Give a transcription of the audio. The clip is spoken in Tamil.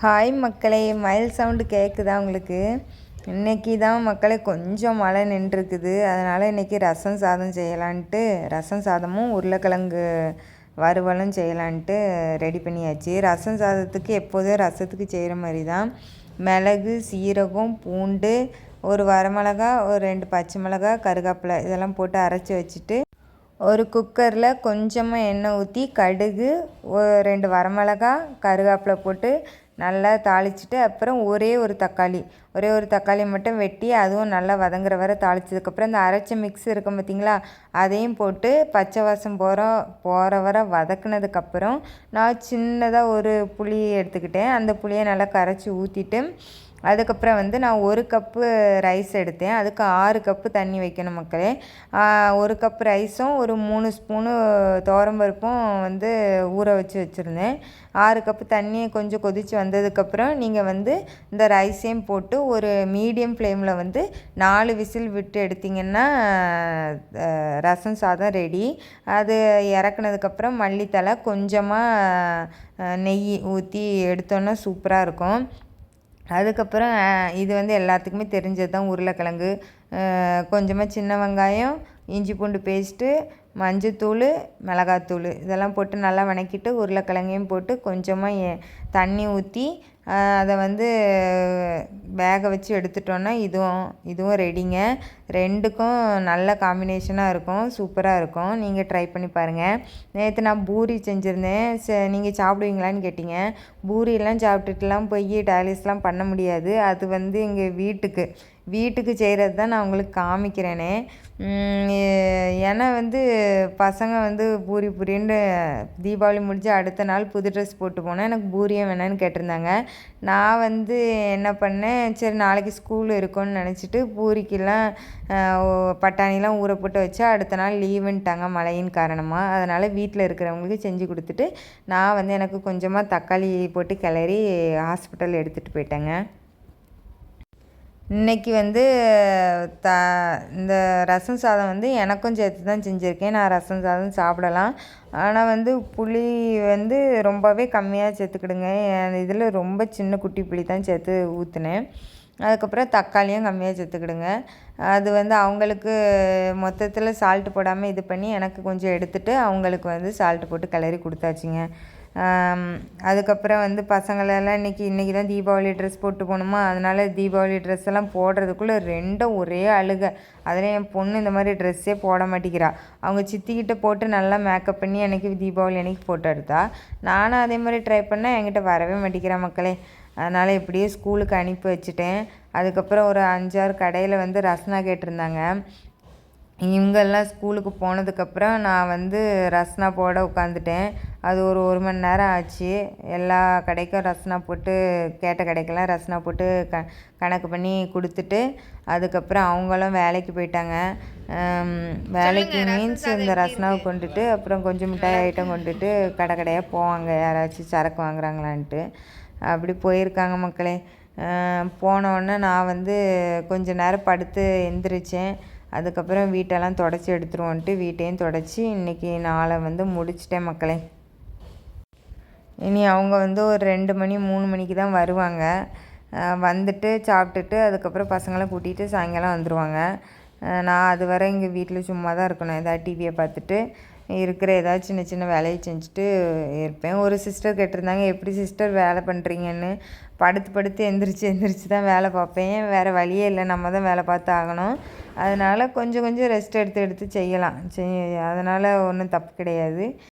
ஹாய் மக்களே மயில் சவுண்டு கேட்குதா உங்களுக்கு? இன்றைக்கி தான் மக்களே கொஞ்சம் மழை நின்றுருக்குது. அதனால் இன்றைக்கி ரசம் சாதம் செய்யலான்ட்டு ரசம் சாதமும் உருளைக்கிழங்கு வறுவலும் செய்யலான்ட்டு ரெடி பண்ணியாச்சு. ரசம் சாதத்துக்கு எப்போதும் ரசத்துக்கு செய்கிற மாதிரி தான் மிளகு சீரகம் பூண்டு ஒரு வரமிளகா ஒரு ரெண்டு பச்சை மிளகா கருகாப்பிலை இதெல்லாம் போட்டு அரைச்சி வச்சுட்டு ஒரு குக்கரில் கொஞ்சமாக எண்ணெய் ஊற்றி கடுகு ரெண்டு வரமிளகா கருவேப்பிலை போட்டு நல்லா தாளிச்சிட்டு அப்புறம் ஒரே ஒரு தக்காளி. ஒரே ஒரு தக்காளி மட்டும் வெட்டி அதுவும் நல்லா வதங்குற வரை தாளிச்சதுக்கப்புறம் இந்த அரைச்ச மிக்ஸ் இருக்கும் பார்த்திங்களா அதையும் போட்டு பச்சை வாசம் போகிற போகிற வர வதக்குனதுக்கப்புறம் நான் சின்னதாக ஒரு புளி எடுத்துக்கிட்டேன். அந்த புளியை நல்லா கரைச்சி ஊற்றிட்டு அதுக்கப்புறம் வந்து நான் ஒரு கப்பு ரைஸ் எடுத்தேன். அதுக்கு ஆறு கப்பு தண்ணி வைக்கணும் மக்களே. ஒரு கப் ரைஸும் ஒரு மூணு ஸ்பூனு பருப்பும் வந்து ஊற வச்சு வச்சுருந்தேன். ஆறு கப்பு தண்ணியை கொஞ்சம் கொதித்து வந்ததுக்கப்புறம் நீங்கள் வந்து இந்த ரைஸையும் போட்டு ஒரு மீடியம் ஃப்ளேமில் வந்து நாலு விசில் விட்டு எடுத்திங்கன்னா ரசம் சாதம் ரெடி. அது இறக்குனதுக்கப்புறம் மல்லித்தலை கொஞ்சமாக நெய் ஊற்றி எடுத்தோன்னா சூப்பராக இருக்கும். அதுக்கப்புறம் இது வந்து எல்லாத்துக்குமே தெரிஞ்சது தான் உருளைக்கிழங்கு. கொஞ்சமாக சின்ன வெங்காயம் இஞ்சி பூண்டு பேஸ்ட்டு மஞ்சத்தூள் மிளகாத்தூள் இதெல்லாம் போட்டு நல்லா வதக்கிட்டு உருளைக்கிழங்கையும் போட்டு கொஞ்சமாக தண்ணி ஊற்றி அதை வந்து வேக வச்சு எடுத்துட்டோன்னா இதுவும் இதுவும் ரெடிங்க ரெண்டுக்கும் நல்ல காம்பினேஷனாக இருக்கும். சூப்பராக இருக்கும். நீங்கள் ட்ரை பண்ணி பாருங்கள் நேற்று நான் பூரி செஞ்சுருந்தேன். ச நீங்கள் சாப்பிடுவீங்களான்னு கேட்டிங்க. பூரியெல்லாம் சாப்பிட்டுட்டுலாம் போய் டயாலிஸ்லாம் பண்ண முடியாது. அது வந்து எங்கள் வீட்டுக்கு வீட்டுக்கு செய்கிறது தான் நான் உங்களுக்கு காமிக்கிறேனே. ஏன்னா வந்து பசங்க வந்து பூரி பூரின்னு தீபாவளி முடிஞ்சு அடுத்த நாள் புது ட்ரெஸ் போட்டு போனால் எனக்கு பூரியும் வேணான்னு கேட்டிருந்தாங்க. நான் வந்து என்ன பண்ணேன் சரி நாளைக்கு ஸ்கூல் இருக்கும்னு நினச்சிட்டு பூரிக்கெல்லாம் பட்டாணிலாம் ஊற போட்டு வச்சு அடுத்த நாள் லீவுன்ட்டாங்க மழையின் காரணமாக அதனால் வீட்டில் இருக்கிறவங்களுக்கு செஞ்சு கொடுத்துட்டு நான் வந்து எனக்கு கொஞ்சமாக தக்காளி போட்டு கிளறி ஹாஸ்பிட்டல் எடுத்துகிட்டு போயிட்டேங்க. இன்றைக்கி வந்து த இந்த ரசம் சாதம் வந்து எனக்கும் சேர்த்து தான் செஞ்சுருக்கேன். நான் ரசம் சாதம் சாப்பிடலாம். ஆனால் வந்து புளி வந்து ரொம்பவே கம்மியாக சேர்த்துக்கிடுங்க. இதில் ரொம்ப சின்ன குட்டி புளி தான் சேர்த்து ஊற்றினேன் அதுக்கப்புறம் தக்காளியும் கம்மியாக சேர்த்துக்கிடுங்க. அது வந்து அவங்களுக்கு மொத்தத்தில் சால்ட்டு போடாமல் இது பண்ணி எனக்கு கொஞ்சம் எடுத்துகிட்டு அவங்களுக்கு வந்து சால்ட்டு போட்டு கிளறி கொடுத்தாச்சுங்க. அதுக்கப்புறம் வந்து பசங்களெல்லாம் இன்றைக்கி இன்றைக்கி தான் தீபாவளி ட்ரெஸ் போட்டு போகணுமா? அதனால் தீபாவளி ட்ரெஸ் எல்லாம் போடுறதுக்குள்ளே ரெண்டும் ஒரே அழுக. அதில் என் பொண்ணு இந்த மாதிரி ட்ரெஸ்ஸே போட மாட்டேங்கிறா. அவங்க சித்திக்கிட்ட போட்டு நல்லா மேக்கப் பண்ணி எனக்கு தீபாவளி அன்றைக்கி ஃபோட்டோ எடுத்தா. நானும் அதே மாதிரி ட்ரை பண்ணேன் என்கிட்ட வரவே மாட்டேங்கிறா மக்களே. அதனால் இப்படியே ஸ்கூலுக்கு அனுப்பி வச்சுட்டேன். அதுக்கப்புறம் ஒரு அஞ்சாறு கடையில் வந்து ரசனா கேட்டிருந்தாங்க. இவங்கெல்லாம் ஸ்கூலுக்கு போனதுக்கப்புறம் நான் வந்து ரஸ்னா போட உட்காந்துட்டேன். அது ஒரு ஒரு மணி நேரம் ஆச்சு. எல்லா கடைக்கும் ரஸ்னா போட்டு கேட்ட கடைக்கெல்லாம் ரஸ்னா போட்டு க கணக்கு பண்ணி கொடுத்துட்டு அதுக்கப்புறம் அவங்களும் வேலைக்கு போயிட்டாங்க. வேலைக்கு மீன்ஸ் இந்த ரஸ்னாவை கொண்டுட்டு அப்புறம் கொஞ்சம் மிட்டாய் ஐட்டம் கொண்டுட்டு கடை கடையாக போவாங்க. யாராச்சும் சரக்கு வாங்குறாங்களான்ட்டு. அப்படி போயிருக்காங்க மக்களே. போனோடனே நான் வந்து கொஞ்சம் நேரம் படுத்து எந்திரிச்சேன். அதுக்கப்புறம் வீட்டெல்லாம் தொடச்சி எடுத்துருவோன்ட்டு வீட்டையும் தொடச்சி இன்றைக்கி நாளை வந்து முடிச்சிட்டேன் மக்களே. இனி அவங்க வந்து ஒரு ரெண்டு மணி மூணு மணிக்கு தான் வருவாங்க. வந்துட்டு சாப்பிட்டுட்டு அதுக்கப்புறம் பசங்களை கூட்டிகிட்டு சாயங்காலம் வந்துடுவாங்க நான் அது வரை இங்கே வீட்டில் சும்மா தான் இருக்கணும் எதாவது டிவியை பார்த்துட்டு இருக்கிற ஏதாவது சின்ன சின்ன வேலையை செஞ்சுட்டு இருப்பேன். ஒரு சிஸ்டர் கேட்டிருந்தாங்க எப்படி சிஸ்டர் வேலை பண்ணுறீங்கன்னு படுத்து படுத்து எந்திரிச்சு எந்திரிச்சு தான் வேலை பார்ப்பேன். வேறு வழியே இல்லை. நம்ம தான் வேலை பார்த்து ஆகணும். அதனால் கொஞ்சம் கொஞ்சம் ரெஸ்ட் எடுத்து எடுத்து செய்யலாம். செய் அதனால் ஒன்றும் தப்பு கிடையாது.